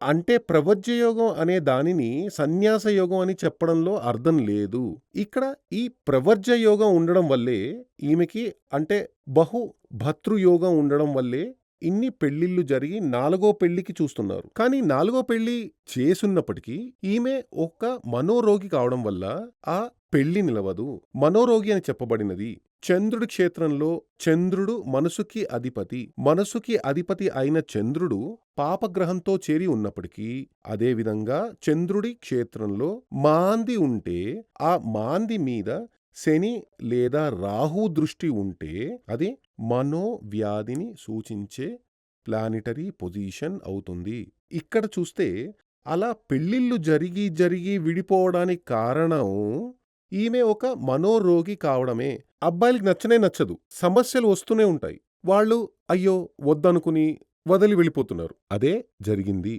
అంటే ప్రవజ్య యోగం అనే దానిని సన్యాస యోగం అని చెప్పడంలో అర్థం లేదు. ఇక్కడ ఈ ప్రవర్జ్య యోగం ఉండడం వల్లే ఈమెకి అంటే బహు భతృయోగం యోగం ఉండడం వల్లే ఇన్ని పెళ్ళిళ్ళు జరిగి నాలుగో పెళ్ళికి చూస్తున్నారు. కానీ నాలుగో పెళ్ళి చేసున్నప్పటికీ ఈమె ఒక మనోరోగి కావడం వల్ల ఆ పెళ్ళి నిలవదు. మనోరోగి అని చెప్పబడినది. చంద్రుడి క్షేత్రంలో చంద్రుడు మనసుకి అధిపతి. మనసుకి అధిపతి అయిన చంద్రుడు పాపగ్రహంతో చేరి ఉన్నప్పటికీ అదేవిధంగా చంద్రుడి క్షేత్రంలో మాంది ఉంటే ఆ మాంది మీద శని లేదా రాహు దృష్టి ఉంటే అది మనోవ్యాధిని సూచించే ప్లానిటరీ పొజిషన్ అవుతుంది. ఇక్కడ చూస్తే అలా పెళ్ళిళ్ళు జరిగి జరిగి విడిపోవడానికి కారణం ఈమె ఒక మనోరోగి కావడమే. అబ్బాయిలకి నచ్చనే నచ్చదు. సమస్యలు వస్తూనే ఉంటాయి. వాళ్ళు అయ్యో! వద్దనుకుని వదిలి వెళ్ళిపోతున్నారు. అదే జరిగింది.